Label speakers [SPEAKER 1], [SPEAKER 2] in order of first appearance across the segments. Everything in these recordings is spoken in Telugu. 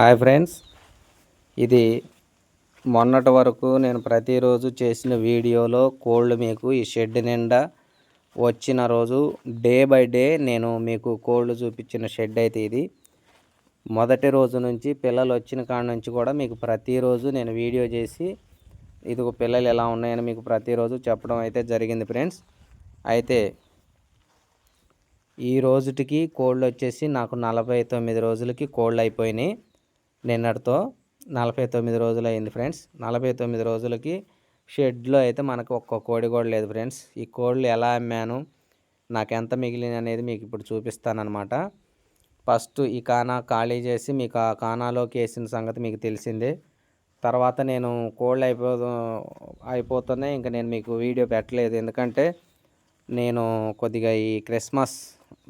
[SPEAKER 1] Hi friends. ఇది మొన్నటి వరకు నేను ప్రతిరోజు చేసిన వీడియోలో కోళ్ళు మీకు ఈ షెడ్ నిండా వచ్చిన రోజు డే బై డే నేను మీకు కోళ్ళు చూపించిన షెడ్ అయితే ఇది. మొదటి రోజు నుంచి పిల్లలు వచ్చిన కాడ నుంచి కూడా మీకు ప్రతిరోజు నేను వీడియో చేసి ఇదిగో పిల్లలు ఎలా ఉన్నాయని మీకు ప్రతిరోజు చెప్పడం అయితే జరిగింది ఫ్రెండ్స్. అయితే ఈ రోజుటికి కోళ్ళు వచ్చేసి నాకు నలభై తొమ్మిది రోజులకి కోళ్ళు అయిపోయినాయి. నిన్నటితో నలభై తొమ్మిది రోజులు అయింది ఫ్రెండ్స్. నలభై తొమ్మిది రోజులకి షెడ్లో అయితే మనకు ఒక్క కోడి కూడా లేదు ఫ్రెండ్స్. ఈ కోళ్ళు ఎలా అమ్మాను నాకు ఎంత మిగిలింది అనేది మీకు ఇప్పుడు చూపిస్తానమాట ఫస్ట్ ఈ కానా ఖాళీ చేసి మీకు ఆ కానాలోకి వేసిన సంగతి మీకు తెలిసిందే. తర్వాత నేను కోళ్ళు అయిపో అయిపోతున్నాయి ఇంకా నేను మీకు వీడియో పెట్టలేదు. ఎందుకంటే నేను కొద్దిగా ఈ క్రిస్మస్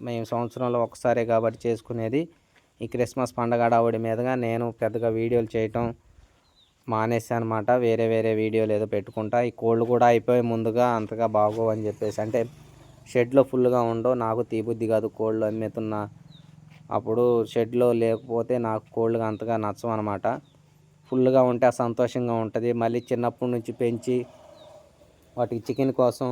[SPEAKER 1] మేము సంవత్సరంలో ఒకసారే కాబట్టి చేసుకునేది. ఈ క్రిస్మస్ పండగ ఆడవడి మీదుగా నేను పెద్దగా వీడియోలు చేయటం మానేసి అనమాట వేరే వేరే వీడియోలు ఏదో పెట్టుకుంటా. ఈ కోళ్ళు కూడా అయిపోయి ముందుగా అంతగా బాగోవు అని చెప్పేసి. అంటే షెడ్లో ఫుల్గా ఉండవు. నాకు తీబుద్ధి కాదు కోళ్ళు అమ్ముతున్న. అప్పుడు షెడ్లో లేకపోతే నాకు కోళ్ళుగా అంతగా నచ్చవు అనమాట. ఫుల్గా ఉంటే సంతోషంగా ఉంటుంది. మళ్ళీ చిన్నప్పటి నుంచి పెంచి వాటికి చికెన్ కోసం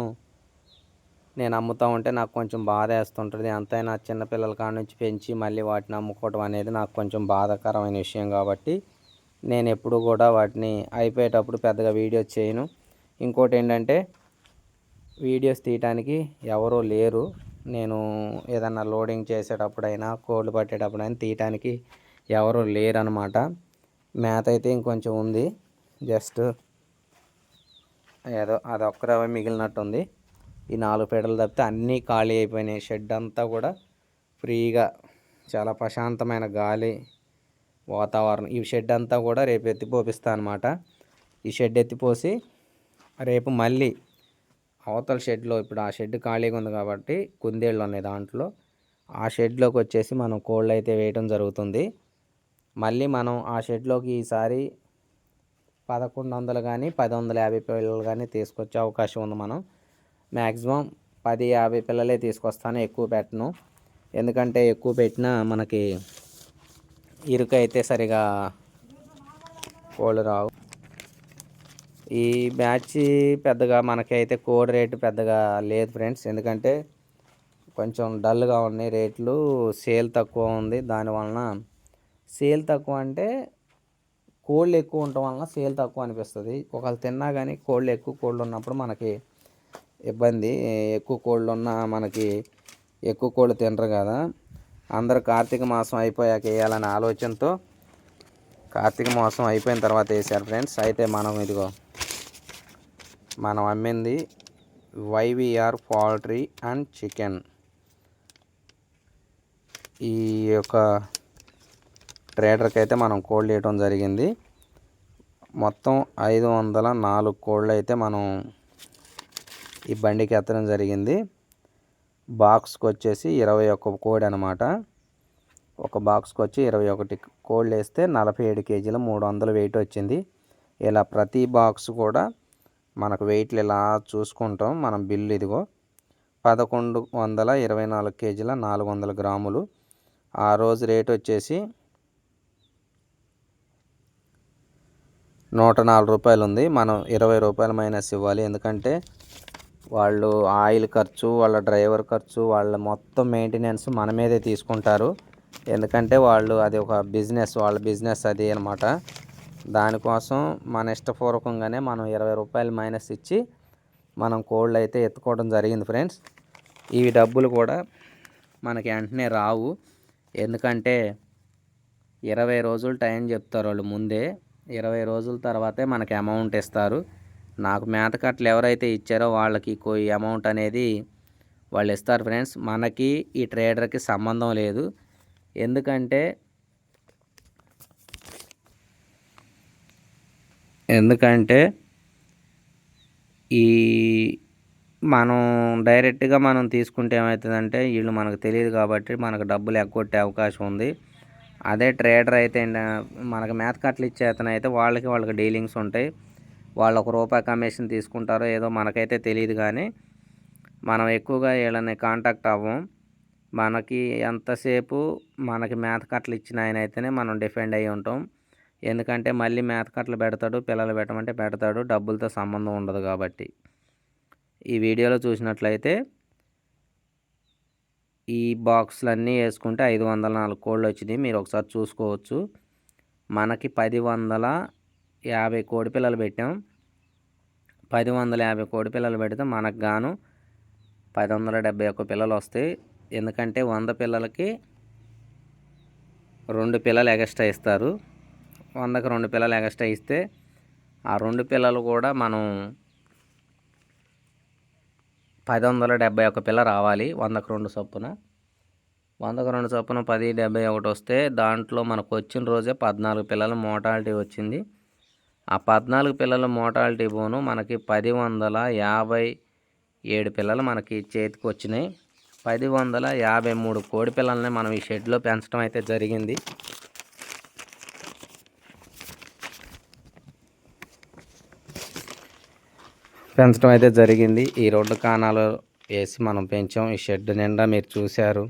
[SPEAKER 1] నేను అమ్ముతూ ఉంటే నాకు కొంచెం బాధ వేస్తుంటుంది. అంతైనా చిన్నపిల్లల కాడ నుంచి పెంచి మళ్ళీ వాటిని అమ్ముకోవడం అనేది నాకు కొంచెం బాధాకరమైన విషయం కాబట్టి నేను ఎప్పుడు కూడా వాటిని అయిపోయేటప్పుడు పెద్దగా వీడియోస్ చేయను. ఇంకోటి ఏంటంటే వీడియోస్ తీయటానికి ఎవరూ లేరు. నేను ఏదన్నా లోడింగ్ చేసేటప్పుడైనా కోళ్ళు పట్టేటప్పుడైనా తీయటానికి ఎవరు లేరనమాట మేత అయితే ఇంకొంచెం ఉంది. జస్ట్ ఏదో అదొక్కరే మిగిలినట్టుంది. ఈ నాలుగు పీటలు తప్పితే అన్నీ ఖాళీ అయిపోయినాయి. షెడ్ అంతా కూడా ఫ్రీగా చాలా ప్రశాంతమైన గాలి వాతావరణం. ఈ షెడ్ అంతా కూడా రేపు ఎత్తిపోపిస్తా అనమాట ఈ షెడ్ ఎత్తిపోసి రేపు మళ్ళీ అవతల షెడ్లో ఇప్పుడు ఆ షెడ్ ఖాళీగా ఉంది కాబట్టి కుందేళ్ళు ఉన్నాయి దాంట్లో. ఆ షెడ్లోకి వచ్చేసి మనం కోళ్ళు అయితే వేయటం జరుగుతుంది. మళ్ళీ మనం ఆ షెడ్లోకి ఈసారి పదకొండు వందలు కానీ పది వందల యాభై పిల్లలు కానీ తీసుకొచ్చే అవకాశం ఉంది మనం. మ్యాక్సిమం పది యాభై పిల్లలే తీసుకొస్తాను ఎక్కువ పెట్టను. ఎందుకంటే ఎక్కువ పెట్టినా మనకి ఇరుక అయితే సరిగా కోళ్ళు రావు. ఈ బ్యాచ్ పెద్దగా మనకైతే కోడ్ రేటు పెద్దగా లేదు ఫ్రెండ్స్. ఎందుకంటే కొంచెం డల్గా ఉన్నాయి రేట్లు సేల్ తక్కువ ఉంది. దానివలన సేల్ తక్కువ అంటే కోళ్ళు ఎక్కువ ఉండటం వలన సేల్ తక్కువ అనిపిస్తుంది. ఒకవేళ తిన్నా కానీ కోళ్ళు ఎక్కువ కోళ్ళు ఉన్నప్పుడు మనకి ఇబ్బంది. ఎక్కువ కోళ్ళు ఉన్న మనకి ఎక్కువ కోళ్ళు తినరు కదా. అందరూ కార్తీక మాసం అయిపోయాక వేయాలనే ఆలోచనతో కార్తీక మాసం అయిపోయిన తర్వాత వేసారు ఫ్రెండ్స్. అయితే మనం ఇదిగో మనం అమ్మింది వైవిఆర్ పౌల్ట్రీ అండ్ చికెన్. ఈ యొక్క ట్రేడర్కి అయితే మనం కోళ్ళు వేయటం జరిగింది. మొత్తం ఐదు వందల నాలుగు కోళ్ళు అయితే మనం ఈ బండికి ఎత్తడం జరిగింది. బాక్స్కి వచ్చేసి ఇరవై ఒక్క కోడి అనమాట ఒక బాక్స్కి వచ్చి ఇరవై ఒకటి కోళ్ళు వేస్తే నలభై ఏడు కేజీల మూడు వందలు వెయిట్ వచ్చింది. ఇలా ప్రతి బాక్స్ కూడా మనకు వెయిట్లు ఇలా చూసుకుంటాం. మనం బిల్లు ఇదిగో పదకొండు వందల ఇరవై నాలుగు కేజీల నాలుగు వందల గ్రాములు. ఆ రోజు రేట్ వచ్చేసి నూట నాలుగు రూపాయలు ఉంది మనం ఇరవై రూపాయల మైనస్ ఇవ్వాలి. ఎందుకంటే వాళ్ళు ఆయిల్ ఖర్చు వాళ్ళ డ్రైవర్ ఖర్చు వాళ్ళ మొత్తం మెయింటెనెన్స్ మన మీదే తీసుకుంటారు. ఎందుకంటే వాళ్ళు అది ఒక బిజినెస్ వాళ్ళ బిజినెస్ అది అనమాట దానికోసం మన ఇష్టపూర్వకంగానే మనం ఇరవై రూపాయలు మైనస్ ఇచ్చి మనం కోళ్ళు అయితే ఎత్తుకోవడం జరిగింది ఫ్రెండ్స్ ఈ డబ్బులు కూడా మనకి వెంటనే రావు. ఎందుకంటే ఇరవై రోజులు టైం చెప్తారు వాళ్ళు ముందే. ఇరవై రోజుల తర్వాతే మనకి అమౌంట్ ఇస్తారు. నాకు మేత కట్టలు ఎవరైతే ఇచ్చారో వాళ్ళకి కోయి అమౌంట్ అనేది వాళ్ళు ఇస్తారు ఫ్రెండ్స్ మనకి ఈ ట్రేడర్కి సంబంధం లేదు. ఎందుకంటే ఎందుకంటే ఈ మనం డైరెక్ట్గా మనం తీసుకుంటే ఏమవుతుందంటే వీళ్ళు మనకు తెలియదు కాబట్టి మనకు డబ్బులు ఎగ్గొట్టే అవకాశం ఉంది. అదే ట్రేడర్ అయితే మనకు మేత కట్టలు ఇచ్చేతనైతే అయితే వాళ్ళకి వాళ్ళకి డీలింగ్స్ ఉంటాయి. వాళ్ళు ఒక రూపాయి కమిషన్ తీసుకుంటారో ఏదో మనకైతే తెలియదు కానీ మనం ఎక్కువగా వీళ్ళని కాంటాక్ట్ అవ్వం. మనకి ఎంతసేపు మనకి మేత కట్టలు ఇచ్చిన ఆయన అయితేనే మనం డిఫెండ్ అయ్యి ఉంటాం. ఎందుకంటే మళ్ళీ మేత కట్టలు పెడతాడు పిల్లలు పెట్టమంటే పెడతాడు డబ్బులతో సంబంధం ఉండదు కాబట్టి. ఈ వీడియోలో చూసినట్లయితే ఈ బాక్స్లన్నీ వేసుకుంటే ఐదు వందల నాలుగు కోళ్ళు వచ్చినాయి. మీరు ఒకసారి చూసుకోవచ్చు. మనకి పది వందల యాభై కోడి పిల్లలు పెట్టాం. పది వందల యాభై కోడి పిల్లలు పెడితే మనకు గాను పది వందల డెబ్బై ఒక్క పిల్లలు వస్తాయి. ఎందుకంటే వంద పిల్లలకి రెండు పిల్లలు ఎగస్ట్రా ఇస్తారు. వందకు రెండు పిల్లలు ఎగస్ట్రా ఇస్తే ఆ రెండు పిల్లలు కూడా మనం పది వందల డెబ్బై ఒక పిల్ల రావాలి వందకు రెండు చొప్పున. వందకు రెండు చొప్పున పది డెబ్బై ఒకటి వస్తే దాంట్లో మనకు వచ్చిన రోజే పద్నాలుగు పిల్లల మోటాలిటీ వచ్చింది. ఆ పద్నాలుగు పిల్లల మోటాలిటీ బోను మనకి పది వందల యాభై ఏడు పిల్లలు మనకి చేతికి వచ్చినాయి. పది వందల యాభై మూడు కోడి పిల్లల్ని మనం ఈ షెడ్లో పెంచడం అయితే జరిగింది. పెంచడం అయితే జరిగింది. ఈ రోడ్డు కాణాలు వేసి మనం పెంచాం. ఈ షెడ్ నిండా మీరు చూశారు.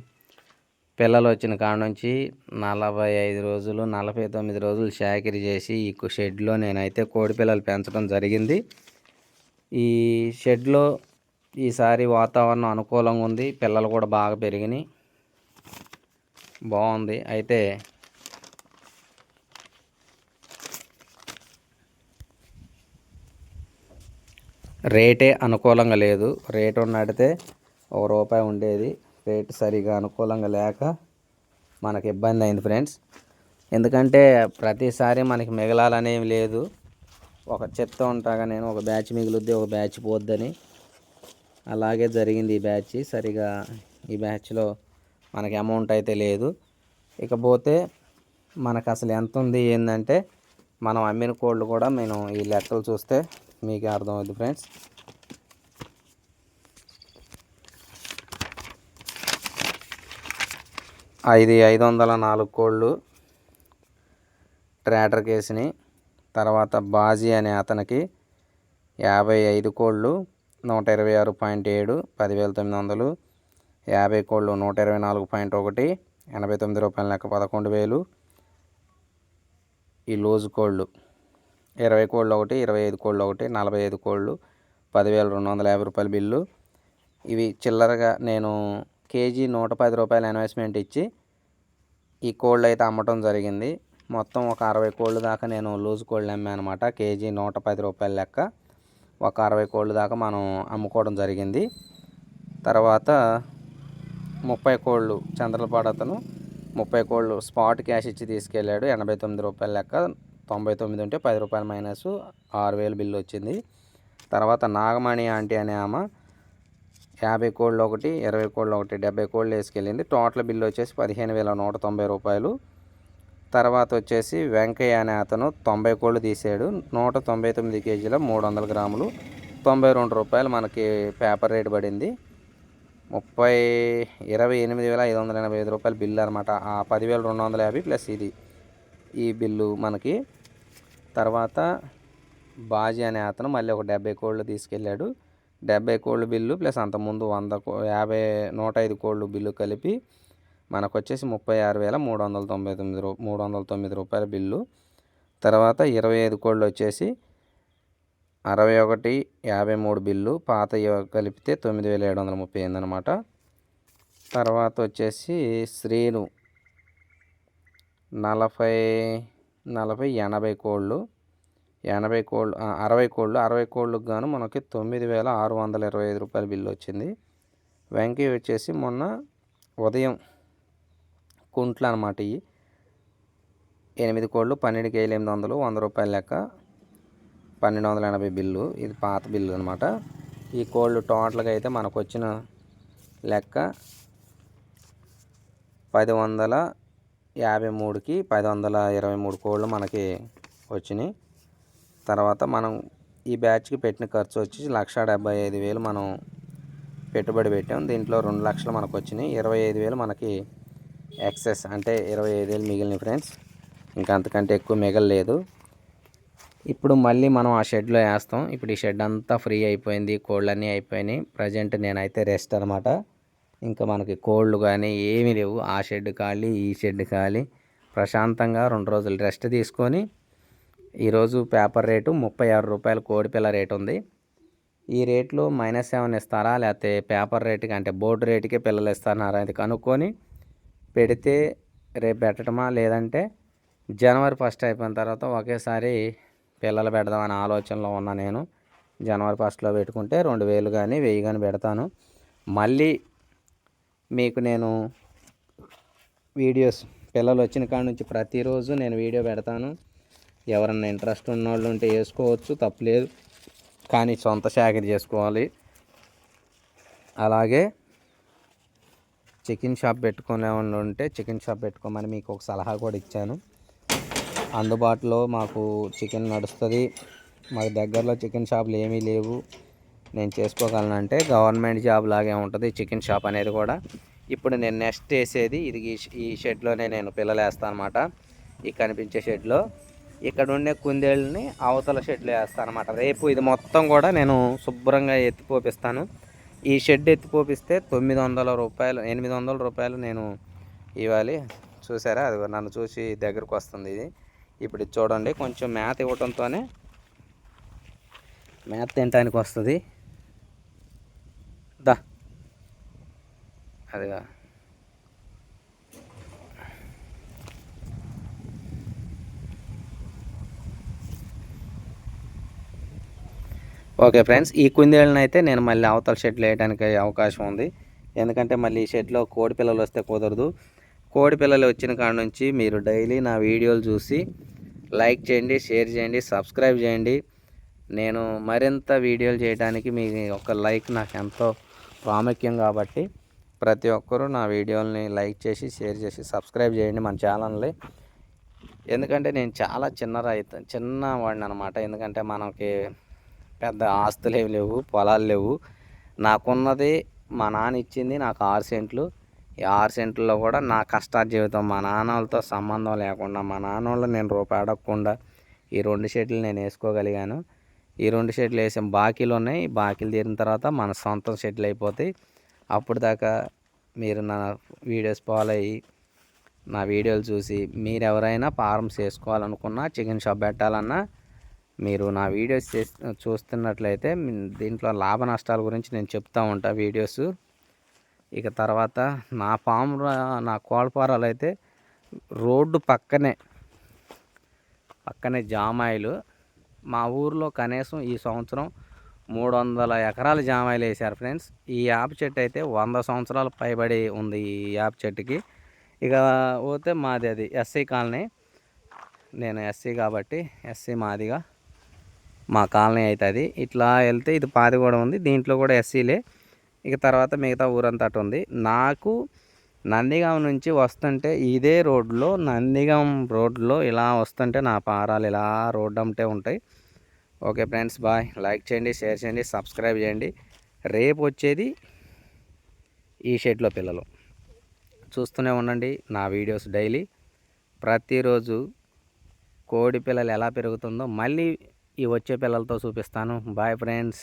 [SPEAKER 1] పిల్లలు వచ్చిన కాడ నుంచి నలభై ఐదు రోజులు నలభై తొమ్మిది రోజులు షాకిరి చేసి ఈ షెడ్లో నేనైతే కోడి పిల్లలు పెంచడం జరిగింది. ఈ షెడ్లో ఈసారి వాతావరణం అనుకూలంగా ఉంది పిల్లలు కూడా బాగా పెరిగినాయి. బాగుంది. అయితే రేటే అనుకూలంగా లేదు. రేటు ఉన్నడితే ఒక రూపాయి ఉండేది. రేటు సరిగా అనుకూలంగా లేక మనకి ఇబ్బంది అయింది ఫ్రెండ్స్. ఎందుకంటే ప్రతిసారి మనకి మిగలాలనేవి లేదు. ఒక చెప్తూ ఉంటాగా నేను ఒక బ్యాచ్ మిగులుద్ది ఒక బ్యాచ్ పోద్దని. అలాగే జరిగింది ఈ బ్యాచ్. సరిగా ఈ బ్యాచ్లో మనకి అమౌంట్ అయితే లేదు. ఇకపోతే మనకు అసలు ఎంత ఉంది ఏంటంటే మనం అమ్మిన కోళ్ళు కూడా నేను ఈ లెక్కలు చూస్తే మీకు అర్థమవుతుంది ఫ్రెండ్స్. ఐదు ఐదు వందల నాలుగు కోళ్ళు ట్రాటర్ కేసుని తర్వాత బాజీ అనే అతనికి యాభై ఐదు కోళ్ళు నూట ఇరవై ఆరు పాయింట్ ఏడు పదివేల తొమ్మిది వందలు యాభై కోళ్ళు నూట ఇరవై నాలుగు పాయింట్ ఒకటి ఎనభై తొమ్మిది రూపాయల లెక్క పదకొండు వేలు. ఈ లూజు కోళ్ళు ఇరవై కోళ్ళు ఒకటి ఇరవై ఐదు కోళ్ళు ఒకటి నలభై ఐదు కోళ్ళు పదివేల రెండు వందల యాభై రూపాయల బిల్లు. ఇవి చిల్లరగా నేను కేజీ నూట పది రూపాయల ఇన్వెస్ట్మెంట్ ఇచ్చి ఈ కోళ్ళు అయితే అమ్మటం జరిగింది. మొత్తం ఒక అరవై కోళ్ళు దాకా నేను లూజ్ కోళ్ళు అమ్మాను అనమాట కేజీ నూట పది రూపాయల లెక్క ఒక అరవై కోళ్ళు దాకా మనం అమ్ముకోవడం జరిగింది. తర్వాత ముప్పై కోళ్ళు చంద్రపాడు అతను ముప్పై కోళ్ళు స్పాట్ క్యాష్ ఇచ్చి తీసుకెళ్ళాడు. ఎనభై తొమ్మిది రూపాయల లెక్క తొంభై తొమ్మిది ఉంటే పది రూపాయల మైనస్ ఆరు వేలు బిల్లు వచ్చింది. తర్వాత నాగమణి ఆంటీ అనే ఆమె యాభై కోళ్ళు ఒకటి ఇరవై కోళ్ళు ఒకటి డెబ్బై కోళ్ళు వేసుకెళ్ళింది. టోటల్ బిల్లు వచ్చేసి పదిహేను వేల నూట తొంభై రూపాయలు. తర్వాత వచ్చేసి వెంకయ్య అనే అతను తొంభై కోళ్ళు తీసాడు. నూట తొంభై తొమ్మిది కేజీల మూడు వందల గ్రాములు. తొంభై రెండు రూపాయలు మనకి పేపర్ రేట్ పడింది. ముప్పై ఇరవై ఎనిమిది వేల ఐదు వందల ఎనభై ఐదు రూపాయలు బిల్లు అనమాట ఆ పదివేల రెండు వందల యాభై ప్లస్ ఇది. ఈ బిల్లు మనకి. తర్వాత బాజీ అనే అతను మళ్ళీ ఒక డెబ్బై కోళ్ళు తీసుకెళ్ళాడు. డెబ్బై కోళ్ళు బిల్లు ప్లస్ అంతకుముందు వంద యాభై నూట ఐదు కోళ్ళు బిల్లు కలిపి మనకు వచ్చేసి ముప్పై ఆరు వేల మూడు వందల తొంభై తొమ్మిది రూ మూడు వందల తొమ్మిది రూపాయల బిల్లు. తర్వాత ఇరవై ఐదు కోళ్ళు వచ్చేసి అరవై ఒకటి యాభై మూడు బిల్లు పాత కలిపితే తొమ్మిది వేల ఏడు వందల ముప్పై ఎనిమిది అనమాట తర్వాత వచ్చేసి శ్రీను నలభై నలభై ఎనభై కోళ్ళు ఎనభై కోళ్ళు అరవై కోళ్ళు అరవై కోళ్ళకు గాను మనకి తొమ్మిది వేల ఆరు వందల ఇరవై ఐదు రూపాయల బిల్లు వచ్చింది. వెంకీ వచ్చేసి మొన్న ఉదయం కుంట్లు అనమాట ఇవి ఎనిమిది కోళ్ళు పన్నెండు కేజీలు ఎనిమిది వందలు వంద రూపాయల లెక్క పన్నెండు వందల ఎనభై బిల్లు. ఇది పాత బిల్లు అనమాట ఈ కోళ్ళు టోటల్గా అయితే మనకు వచ్చిన లెక్క పది వందల యాభై మూడుకి పది వందల ఇరవై మూడు కోళ్ళు మనకి వచ్చినాయి. తర్వాత మనం ఈ బ్యాచ్కి పెట్టిన ఖర్చు వచ్చి లక్ష డెబ్బై ఐదు వేలు మనం పెట్టుబడి పెట్టాం. దీంట్లో రెండు లక్షలు మనకు వచ్చినాయి ఇరవై ఐదు వేలు మనకి ఎక్సెస్ అంటే ఇరవై ఐదు వేలు మిగిలినాయి ఫ్రెండ్స్. ఇంకా అంతకంటే ఎక్కువ మిగలలేదు. ఇప్పుడు మళ్ళీ మనం ఆ షెడ్లో వేస్తాం. ఇప్పుడు ఈ షెడ్ అంతా ఫ్రీ అయిపోయింది. కోళ్ళన్నీ అయిపోయినాయి. ప్రజెంట్ నేనైతే రెస్ట్ అనమాట ఇంకా మనకి కోళ్ళు కానీ ఏమీ లేవు. ఆ షెడ్ ఖాళీ ఈ షెడ్ ఖాళీ. ప్రశాంతంగా రెండు రోజులు రెస్ట్ తీసుకొని ఈరోజు పేపర్ రేటు ముప్పై ఆరు రూపాయలు కోడిపిల్ల రేటు ఉంది. ఈ రేట్లో మైనస్ సెవెన్ ఇస్తారా? లేకపోతే పేపర్ రేటుకి అంటే బోర్డు రేటుకే పిల్లలు ఇస్తారా అది కనుక్కొని పెడితే రేపు పెట్టడమా లేదంటే జనవరి ఫస్ట్ అయిపోయిన తర్వాత ఒకేసారి పిల్లలు పెడదామనే ఆలోచనలో ఉన్నా నేను. జనవరి ఫస్ట్లో పెట్టుకుంటే రెండు వేలు కానీ వెయ్యి కానీ పెడతాను. మళ్ళీ మీకు నేను వీడియోస్ పిల్లలు వచ్చిన కాడ నుంచి ప్రతిరోజు నేను వీడియో పెడతాను. ఎవరన్నా ఇంట్రెస్ట్ ఉన్న వాళ్ళు ఉంటే వేసుకోవచ్చు తప్పలేదు కానీ సొంత చాకరీ చేసుకోవాలి. అలాగే చికెన్ షాప్ పెట్టుకునే వాళ్ళు ఉంటే చికెన్ షాప్ పెట్టుకోమని మీకు ఒక సలహా కూడా ఇచ్చాను. అందుబాటులో మాకు చికెన్ నడుస్తుంది. మాకు దగ్గరలో చికెన్ షాపులు ఏమీ లేవు. నేను చేసుకోగలనంటే గవర్నమెంట్ జాబ్ లాగే ఉంటుంది చికెన్ షాప్ అనేది కూడా. ఇప్పుడు నేను నెక్స్ట్ వేసేది ఇది ఈ షెడ్లోనే నేను పిల్లలు వేస్తాను అనమాట ఈ కనిపించే షెడ్లో. ఇక్కడ ఉండే కుందేళ్ళని అవతల షెడ్లో వేస్తాను అనమాట రేపు ఇది మొత్తం కూడా నేను శుభ్రంగా ఎత్తిపోపిస్తాను ఈ షెడ్ ఎత్తిపోపిస్తే తొమ్మిది వందల రూపాయలు ఎనిమిది వందల రూపాయలు నేను ఇవ్వాలి. చూసారా? అది నన్ను చూసి దగ్గరకు వస్తుంది ఇది. ఇప్పుడు చూడండి కొంచెం మేత ఇవ్వడంతోనే మేత తినటానికి వస్తుంది. దా. అదిగా. ఓకే ఫ్రెండ్స్ ఈ కుందేళ్ళని అయితే నేను మళ్ళీ అవతల షెడ్లు వేయడానికి అవకాశం ఉంది. ఎందుకంటే మళ్ళీ ఈ షెడ్లో కోడి పిల్లలు వస్తే కుదరదు. కోడి పిల్లలు వచ్చిన కాడ నుంచి మీరు డైలీ నా వీడియోలు చూసి లైక్ చేయండి షేర్ చేయండి సబ్స్క్రైబ్ చేయండి. నేను మరింత వీడియోలు చేయడానికి మీ ఒక లైక్ నాకు ఎంతో ప్రాముఖ్యం కాబట్టి ప్రతి ఒక్కరూ నా వీడియోని లైక్ చేసి షేర్ చేసి సబ్స్క్రైబ్ చేయండి మన ఛానల్ని. ఎందుకంటే నేను చాలా చిన్న రైతు చిన్న వాడిని అనమాట ఎందుకంటే మనకి పెద్ద ఆస్తులు ఏమి లేవు పొలాలు లేవు. నాకున్నది మా నాన్న ఇచ్చింది నాకు ఆరు సెంట్లు. ఈ ఆరు సెంట్లలో కూడా నా కష్ట జీవితం మా నాన్నలతో సంబంధం లేకుండా మా నాన్న వాళ్ళు నేను రూపాయి అడగకుండా ఈ రెండు షెడ్లు నేను వేసుకోగలిగాను. ఈ రెండు షెడ్లు వేసిన బాకీలు ఉన్నాయి. బాకీలు తీరిన తర్వాత మన సొంతం షెడ్లు అయిపోతాయి. అప్పుడు దాకా మీరు నా వీడియోస్ ఫాలో అయ్యి నా వీడియోలు చూసి మీరు ఎవరైనా ఫార్మ్స్ వేసుకోవాలనుకున్నా చికెన్ షాప్ పెట్టాలన్నా మీరు నా వీడియోస్ చూస్తున్నట్లయితే దీంట్లో లాభ నష్టాల గురించి నేను చెప్తూ ఉంటా వీడియోస్. ఇక తర్వాత నా ఫామ్ నా కోళ్ళఫారాలు అయితే రోడ్డు పక్కనే పక్కనే జామాయిలు. మా ఊర్లో కనీసం ఈ సంవత్సరం మూడు వందల ఎకరాల జామాయిలు వేశారు ఫ్రెండ్స్. ఈ యాప్ చెట్టు అయితే వంద సంవత్సరాలు పైబడి ఉంది ఈ యాప్ చెట్టుకి. ఇక పోతే మాది అది ఎస్సీ కాలనీ. నేను ఎస్సీ కాబట్టి ఎస్సీ మాదిగా. మా కాలనీ అవుతుంది ఇట్లా వెళ్తే ఇది పాది కూడా ఉంది. దీంట్లో కూడా ఎస్సీలే. ఇక తర్వాత మిగతా ఊరంతా ఉంది. నాకు నందిగాం నుంచి వస్తుంటే ఇదే రోడ్లో నందిగాం రోడ్లో ఇలా వస్తుంటే నా పారాలు ఇలా రోడ్డు అమ్మితే ఉంటాయి. Okay friends bye. లైక్ చేయండి షేర్ చేయండి సబ్స్క్రైబ్ చేయండి. రేపు వచ్చేది ఈ షెడ్లో పిల్లలు. చూస్తూనే ఉండండి నా వీడియోస్ డైలీ. ప్రతిరోజు కోడి పిల్లలు ఎలా పెరుగుతుందో మళ్ళీ ఈ వచ్చే పిల్లలతో చూపిస్తాను. Bye friends